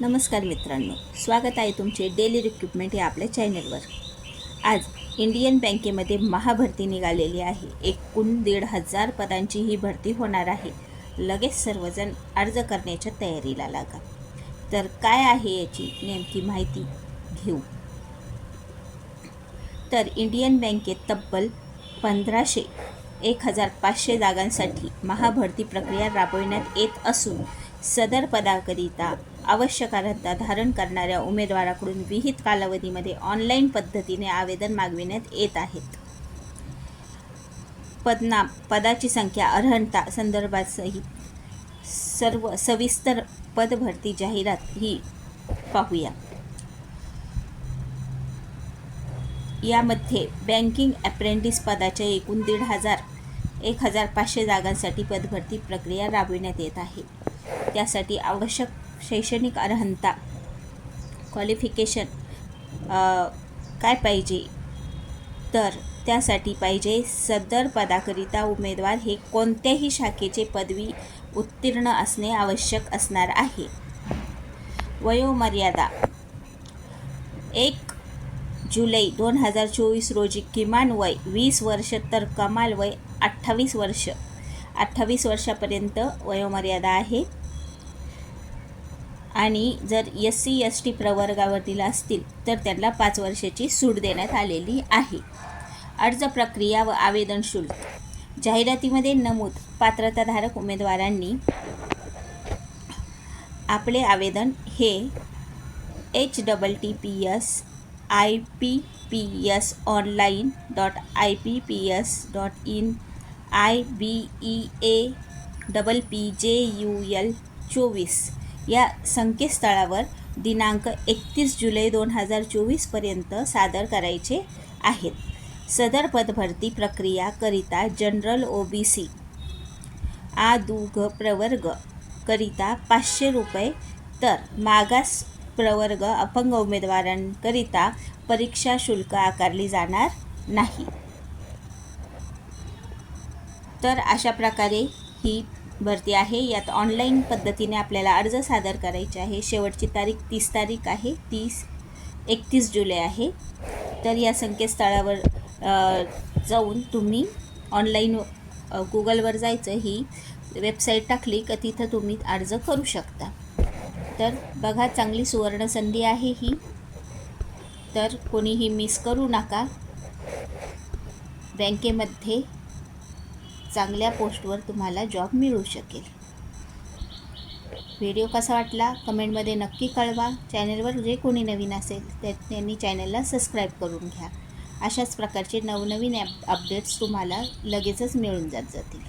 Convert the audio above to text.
नमस्कार मित्रांनो स्वागत आहे तुमचे डेली रिक्रुटमेंट या आपल्या चॅनलवर आज इंडियन बँकेमध्ये महाभरती निघालेली आहे. एकूण दीड हजार पदांची ही भरती होणार आहे. लगेच सर्वजण अर्ज करण्याच्या तयारीला लागा. तर काय आहे याची नेमकी माहिती घेऊ. तर इंडियन बँकेत तब्बल पंधराशे एक हजार पाचशे जागांसाठी महाभरती प्रक्रिया राबविण्यात येत असून सदर पदाकरिता आवश्यक अर्हता धारण करणाऱ्या उमेदवाराकडून विहित कालावधीमध्ये ऑनलाईन पद्धतीने आवेदन मागविण्यात येत आहेत. पदनाम पदाची संख्या अर्हता संदर्भासहित सर्व सविस्तर पदभरती जाहिरात ही पाहूया. यामध्ये बँकिंग अप्रेंटिस पदाच्या एकूण दीड हजार एक हजार पाचशे जागांसाठी पदभरती प्रक्रिया राबविण्यात येत आहे. त्यासाठी आवश्यक शैक्षणिक अर्हता क्वालिफिकेशन काय पाहिजे? तर त्यासाठी पाहिजे सदर पदाकरिता उमेदवार हे कोणत्याही शाखेचे पदवी उत्तीर्ण असणे आवश्यक असणार आहे. वयोमर्यादा एक जुलै दोन हजार चोवीस रोजी किमान वय वीस वर्ष तर कमाल वय अठ्ठावीस वर्ष. अठ्ठावीस वर्षापर्यंत वयोमर्यादा आहे. आणि जर एस सी एस टी प्रवर्गावरील असतील तर त्यांना पाच वर्षाची सूट देण्यात आलेली आहे. अर्ज प्रक्रिया व आवेदन शुल्क. जाहिरातीमध्ये नमूद पात्रताधारक उमेदवारांनी आपले आवेदन हे H double T P S I P P S online dot I P P S dot in I B E A double P J U L चोवीस. या संकेतस्थळावर दिनांक एकतीस जुलै दोन हजार चोवीसपर्यंत सादर करायचे आहेत. सदर पदभरती प्रक्रियाकरिता जनरल ओ बी सी आ प्रवर्ग करिता पाचशे रुपये तर मागास प्रवर्ग अपंग उमेदवारांकरिता परीक्षा शुल्क आकारली जाणार नाही. तर अशा प्रकारे ही भरती आहे. यात ऑनलाईन पद्धतीने आपल्याला अर्ज सादर करायचे आहे. शेवटची तारीख तीस तारीख आहे. तीस एकतीस जुलै आहे. तर या संकेतस्थळावर जाऊन तुम्ही ऑनलाईन गुगलवर जायचं ही वेबसाईट टाकली का तिथं तुम्ही अर्ज करू शकता. तर बघा चांगली सुवर्ण संधी आहे ही. तर कोणीही मिस करू नका. बँकेमध्ये चांगल्या पोस्टवर तुम्हाला जॉब मिळू शकेल. व्हिडिओ कसा वाटला? कमेंटमध्ये नक्की कळवा. चॅनलवर जे कोणी नवीन असेल त्या त्यांनी चॅनलला सबस्क्राईब करून घ्या. अशाच प्रकारचे नवनवीन ॲप अपडेट्स तुम्हाला लगेचच मिळून जात जातील.